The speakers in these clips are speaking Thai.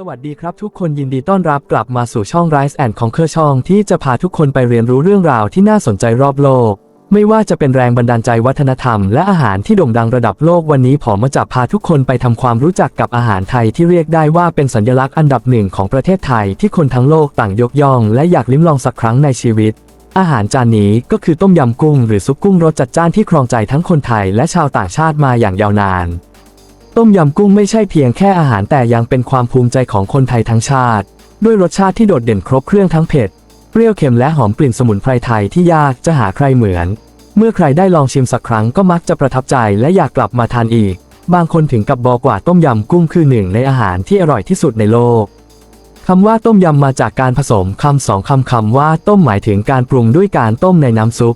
สวัสดีครับทุกคนยินดีต้อนรับกลับมาสู่ช่อง Rise and Conquer ช่องที่จะพาทุกคนไปเรียนรู้เรื่องราวที่น่าสนใจรอบโลก ไม่ว่าจะเป็นแรงบันดาลใจวัฒนธรรมและอาหารที่โด่งดังระดับโลกวันนี้ผมมาจะพาทุกคนไปทำความรู้จักกับอาหารไทยที่เรียกได้ว่าเป็นสัญลักษณ์อันดับหนึ่งของประเทศไทยที่คนทั้งโลกต่างยกย่อง และอยากลิ้มลองสักครั้งในชีวิต อาหารจานนี้ก็คือต้มยำกุ้งหรือซุปกุ้งรสจัดจ้านที่ครองใจทั้งคนไทยและชาวต่างชาติมาอย่างยาวนาน ต้มยำกุ้งไม่ใช่เพียงแค่อาหารแต่ยังเป็นความภูมิใจของคนไทยทั้งชาติ ด้วยรสชาติที่โดดเด่นครบเครื่องทั้งเผ็ด เปรี้ยวเค็มและหอมกลิ่นสมุนไพรไทยที่ยากจะหาใครเหมือน เมื่อใครได้ลองชิมสักครั้งก็มักจะประทับใจและอยากกลับมาทานอีก บางคนถึงกับบอกว่าต้มยำกุ้งคือหนึ่งในอาหารที่อร่อยที่สุดในโลกคำว่าต้มยำมาจากการผสมคำสองคำคำว่าต้มหมายถึงการปรุงด้วยการต้มในน้ำซุป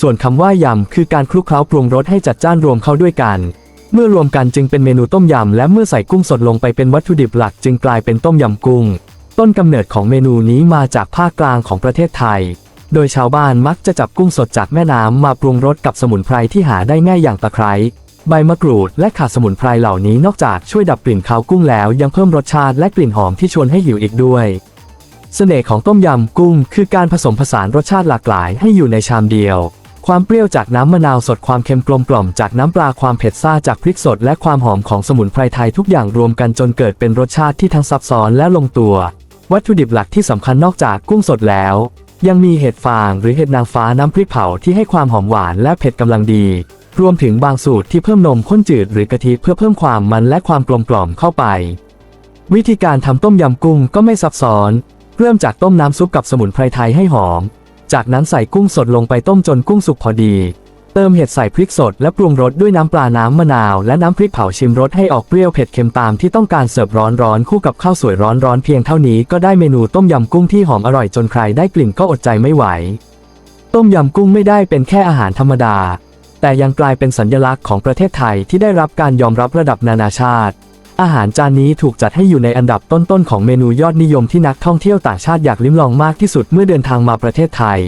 ส่วนคำว่ายำคือการคลุกเคล้าปรุงรสให้จัดจ้านรวมเข้าด้วยกัน เมื่อรวมกันจึงเป็นเมนูต้มยำและเมื่อใส่กุ้งสดลงไปเป็นวัตถุดิบหลักจึงกลายเป็นต้มยำกุ้ง ต้นกำเนิดของเมนูนี้มาจากภาคกลางของประเทศไทย โดยชาวบ้านมักจะจับกุ้งสดจากแม่น้ำมาปรุงรสกับสมุนไพรที่หาได้ง่ายอย่างตะไคร้ใบมะกรูดและข่าสมุนไพรเหล่านี้นอกจากช่วยดับกลิ่นคาวกุ้งแล้วยังเพิ่มรสชาติและกลิ่นหอมที่ชวนให้หิวอีกด้วย เสน่ห์ของต้มยำกุ้งคือการผสมผสานรสชาติหลากหลายให้อยู่ในชามเดียว ความเปรี้ยวจากน้ำมะนาวสดความเค็มกลมกล่อมจากน้ำปลาความเผ็ดซ่าจากพริกสดและความหอมของสมุนไพรไทยทุกอย่างรวมกันจนเกิดเป็นรสชาติที่ทั้งซับซ้อนและลงตัว วัตถุดิบหลักที่สำคัญนอกจากกุ้งสดแล้ว ยังมีเห็ดฟางหรือเห็ดนางฟ้าน้ำพริกเผาที่ให้ความหอมหวานและเผ็ดกำลังดี รวมถึงบางสูตรที่เพิ่มนมข้นจืดหรือกะทิเพื่อเพิ่มความมันและความกลมกล่อมเข้าไป วิธีการทำต้มยำกุ้งก็ไม่ซับซ้อน เริ่มจากต้มน้ำซุปกับสมุนไพรไทยให้หอม จากนั้นใส่กุ้งสดลงไปต้มจนกุ้งสุกพอดี เติมเห็ดใส่พริกสดและปรุงรสด้วยน้ำปลาน้ำมะนาวและน้ำพริกเผาชิมรสให้ออกเปรี้ยวเผ็ดเค็มตามที่ต้องการเสิร์ฟร้อนๆคู่กับข้าวสวยร้อนๆเพียงเท่านี้ก็ได้เมนูต้มยำกุ้งที่หอมอร่อยจนใครได้กลิ่นก็อดใจไม่ไหว ต้มยำกุ้งไม่ได้เป็นแค่อาหารธรรมดา แต่ยังกลายเป็นสัญลักษณ์ของประเทศไทยที่ได้รับการยอมรับระดับนานาชาติ อาหารจานนี้ถูกจัดให้อยู่ในอันดับต้นๆของเมนูยอดนิยมที่นักท่องเที่ยวต่างชาติอยากลิ้มลองมากที่สุดเมื่อเดินทางมาประเทศไทย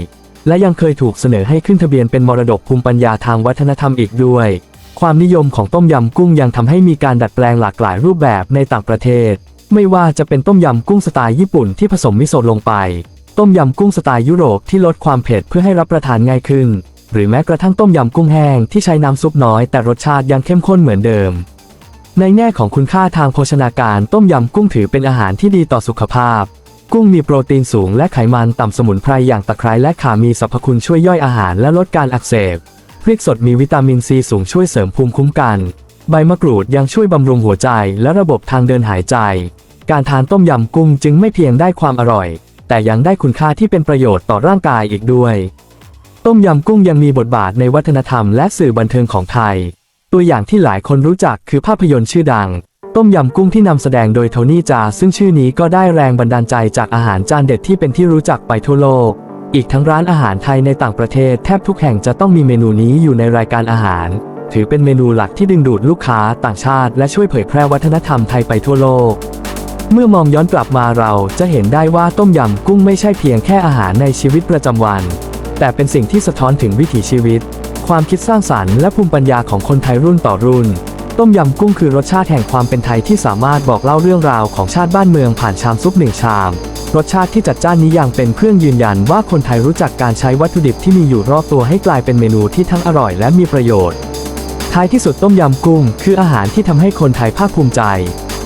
และยังเคยถูกเสนอให้ขึ้นทะเบียนเป็นมรดกภูมิปัญญาทางวัฒนธรรมอีกด้วย ความนิยมของต้มยำกุ้งยังทำให้มีการดัดแปลงหลากหลายรูปแบบในต่างประเทศ ไม่ว่าจะเป็นต้มยำกุ้งสไตล์ญี่ปุ่นที่ผสมมิโซะลงไป ต้มยำกุ้งสไตล์ยุโรปที่ลดความเผ็ดเพื่อให้รับประทานง่ายขึ้น หรือแม้กระทั่งต้มยำกุ้งแห้งที่ใช้น้ำซุปน้อยแต่รสชาติยังเข้มข้นเหมือนเดิม ในแง่ของคุณค่าทางโภชนาการต้มยำกุ้งถือเป็นอาหารที่ดีต่อสุขภาพ กุ้งมีโปรตีนสูงและไขมันต่ำสมุนไพรอย่างตะไคร้และข่ามีสรรพคุณช่วยย่อยอาหารและลดการอักเสบพริกสดมีวิตามินซีสูงช่วยเสริมภูมิคุ้มกัน ใบมะกรูดยังช่วยบำรุงหัวใจและระบบทางเดินหายใจ การทานต้มยำกุ้งจึงไม่เพียงได้ความอร่อย แต่ยังได้คุณค่าที่เป็นประโยชน์ต่อร่างกายอีกด้วย ต้มยำกุ้งยังมีบทบาทในวัฒนธรรมและสื่อบันเทิงของไทย ตัวอย่างที่หลายคนรู้จักคือภาพยนตร์ชื่อดัง ต้มยำกุ้งที่นำแสดงโดยโทนี่จา ซึ่งชื่อนี้ก็ได้แรงบันดาลใจจากอาหารจานเด็ดที่เป็นที่รู้จักไปทั่วโลก อีกทั้งร้านอาหารไทยในต่างประเทศแทบทุกแห่งจะต้องมีเมนูนี้อยู่ในรายการอาหาร ถือเป็นเมนูหลักที่ดึงดูดลูกค้าต่างชาติ และช่วยเผยแพร่วัฒนธรรมไทยไปทั่วโลก เมื่อมองย้อนกลับมาเราจะเห็นได้ว่าต้มยำกุ้งไม่ใช่เพียงแค่อาหารในชีวิตประจำวัน แต่เป็นสิ่งที่สะท้อนถึงวิถีชีวิต ความคิดสร้างสรรค์และภูมิปัญญาของคนไทยรุ่นต่อรุ่น ต้มยำกุ้งคือรสชาติแห่งความเป็นไทยที่สามารถบอกเล่าเรื่องราวของชาติบ้านเมืองผ่านชามซุปหนึ่งชาม รสชาติที่จัดจ้านนี้ยังเป็นเครื่องยืนยันว่าคนไทยรู้จักการใช้วัตถุดิบที่มีอยู่รอบตัวให้กลายเป็นเมนูที่ทั้งอร่อยและมีประโยชน์ ท้ายที่สุดต้มยำกุ้ง คืออาหารที่ทำให้คนไทยภาคภูมิใจ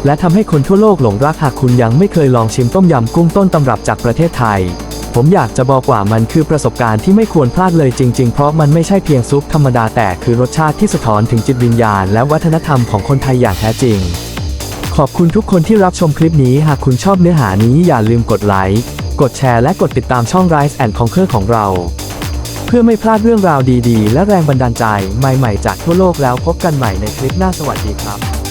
และทำให้คนทั่วโลกหลงรักหากคุณยังไม่เคยลองชิมต้มยำกุ้งต้นตำรับจากประเทศไทย ผมอยากจะบอกว่ามันคือประสบการณ์ที่ไม่ควรพลาดเลยจริง ๆ เพราะมันไม่ใช่เพียงซุปธรรมดาแต่คือรสชาติที่สะท้อนถึงจิตวิญญาณ และวัฒนธรรมของคนไทยอย่างแท้จริง ขอบคุณทุกคนที่รับชมคลิปนี้ หากคุณชอบเนื้อหานี้อย่าลืมกดไลค์ กดแชร์และกดติดตามช่อง Rise and Conquer ของเรา เพื่อไม่พลาดเรื่องราวดีๆ และแรงบันดาลใจใหม่ๆ จากทั่วโลกแล้วพบกันใหม่ในคลิปหน้าสวัสดีครับ